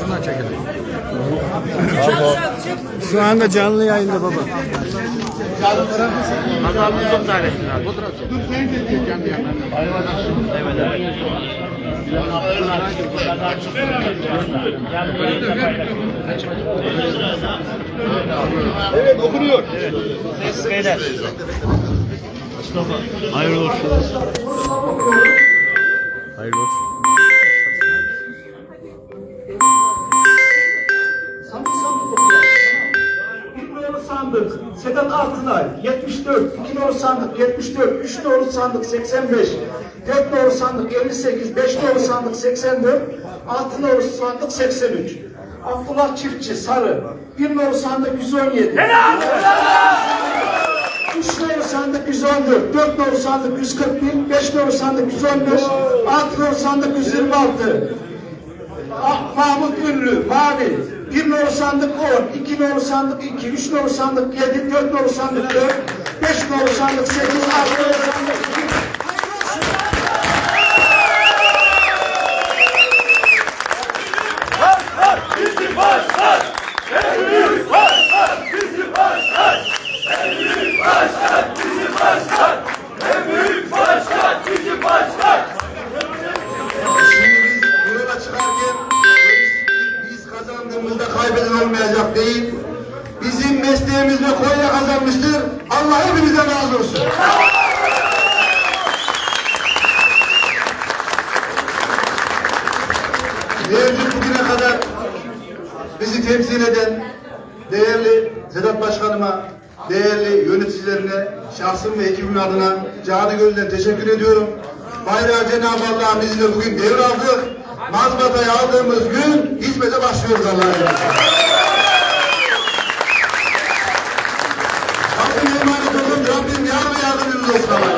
Şundan çekelim. Şu anda canlı yayında baba. Hazal Lüzum Dairesi'nin abi. Evet okunuyor. Beyler. Hayırlı olsun. Sandık Sedat Altınay 74, 2 numaralı sandık 74, 3 numaralı sandık 85, 4 numaralı sandık 58, 5 numaralı sandık 84, 6 numaralı sandık 83. Abdullah Çiftçi Sarı 1 numaralı sandık 117. Helal! 3 numaralı sandık 114, 4 numaralı sandık 141, 5 numaralı sandık 115, 6 numaralı sandık 126. Ah, Mahmut Ünlü, Mavi. Bir nolu sandık 10, iki nolu sandık 2, üç nolu sandık 7, dört nolu sandık 4, beş nolu sandık 8, altı nolu sandık 2. Şimdi Bizim mesleğimizde Konya kazanmıştır. Allah hepinizden razı olsun. Mevcut bugüne kadar bizi temsil eden değerli Sedat Başkanıma, değerli yöneticilerine, şahsım ve ekibim adına canı gönülden teşekkür ediyorum. Bayrağı Cenab-ı Allah'ın izniyle bugün devraldık. Mazbatayı aldığımız gün hizmete başlıyoruz Allah'a emanet Thank you so much.